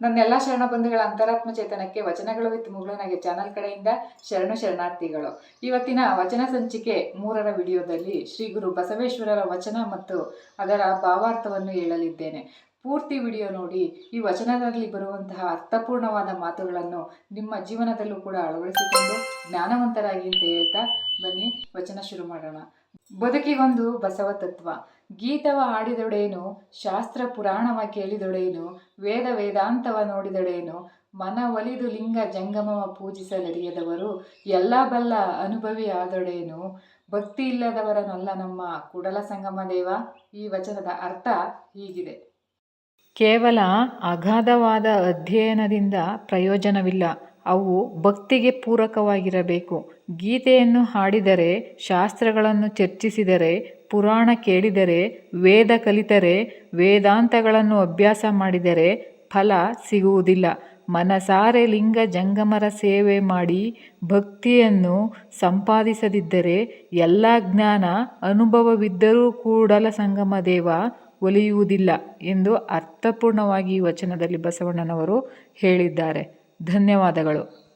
ನನ್ನೆಲ್ಲ ಶರಣ ಬಂಧುಗಳ ಅಂತರಾತ್ಮ ಚೇತನಕ್ಕೆ ವಚನಗಳು ವಿತ್ ಮುಗುಳನಗೆ ಚಾನಲ್ ಕಡೆಯಿಂದ ಶರಣು ಶರಣಾರ್ಥಿಗಳು. ಇವತ್ತಿನ ವಚನ ಸಂಚಿಕೆ ಮೂರರ ವಿಡಿಯೋದಲ್ಲಿ ಶ್ರೀ ಗುರು ಬಸವೇಶ್ವರರ ವಚನ ಮತ್ತು ಅದರ ಭಾವಾರ್ಥವನ್ನು ಹೇಳಲಿದ್ದೇನೆ. ಪೂರ್ತಿ ವಿಡಿಯೋ ನೋಡಿ, ಈ ವಚನದಲ್ಲಿ ಬರುವಂತಹ ಅರ್ಥಪೂರ್ಣವಾದ ಮಾತುಗಳನ್ನು ನಿಮ್ಮ ಜೀವನದಲ್ಲೂ ಕೂಡ ಅಳವಡಿಸಿಕೊಂಡು ಜ್ಞಾನವಂತರಾಗಿ ಅಂತ ಹೇಳ್ತಾ ಬನ್ನಿ, ವಚನ ಶುರು ಮಾಡೋಣ. ಬದುಕಿಗೊಂದು ಬಸವ ತತ್ವ. ಗೀತವ ಹಾಡಿದೊಡೇನು, ಶಾಸ್ತ್ರ ಪುರಾಣವ ಕೇಳಿದೊಡೇನು, ವೇದ ವೇದಾಂತವ ನೋಡಿದೊಡೇನು, ಮನ ಒಲಿದು ಲಿಂಗ ಜಂಗಮವ ಪೂಜಿಸಲರಿಯದವರು, ಎಲ್ಲ ಬಲ್ಲ ಅನುಭವಿ ಆದೊಡೇನು, ಭಕ್ತಿ ಇಲ್ಲದವರನಲ್ಲ ನಮ್ಮ ಕುಡಲ ಸಂಗಮ ದೇವ, ಈ ವಚನದ ಅರ್ಥ ಹೀಗಿದೆ. ಕೇವಲ ಅಗಾಧವಾದ ಅಧ್ಯಯನದಿಂದ ಪ್ರಯೋಜನವಿಲ್ಲ. ಅವು ಭಕ್ತಿಗೆ ಪೂರಕವಾಗಿರಬೇಕು. ಗೀತೆಯನ್ನು ಹಾಡಿದರೆ, ಶಾಸ್ತ್ರಗಳನ್ನು ಚರ್ಚಿಸಿದರೆ, ಪುರಾಣ ಕೇಳಿದರೆ, ವೇದ ಕಲಿತರೆ, ವೇದಾಂತಗಳನ್ನು ಅಭ್ಯಾಸ ಮಾಡಿದರೆ ಫಲ ಸಿಗುವುದಿಲ್ಲ. ಮನಸಾರೆ ಲಿಂಗ ಜಂಗಮರ ಸೇವೆ ಮಾಡಿ ಭಕ್ತಿಯನ್ನು ಸಂಪಾದಿಸದಿದ್ದರೆ ಎಲ್ಲ ಜ್ಞಾನ ಅನುಭವವಿದ್ದರೂ ಕೂಡಲ ಸಂಗಮ ದೇವ ಒಲಿಯುವುದಿಲ್ಲ ಎಂದು ಅರ್ಥಪೂರ್ಣವಾಗಿ ವಚನದಲ್ಲಿ ಬಸವಣ್ಣನವರು ಹೇಳಿದ್ದಾರೆ. ಧನ್ಯವಾದಗಳು.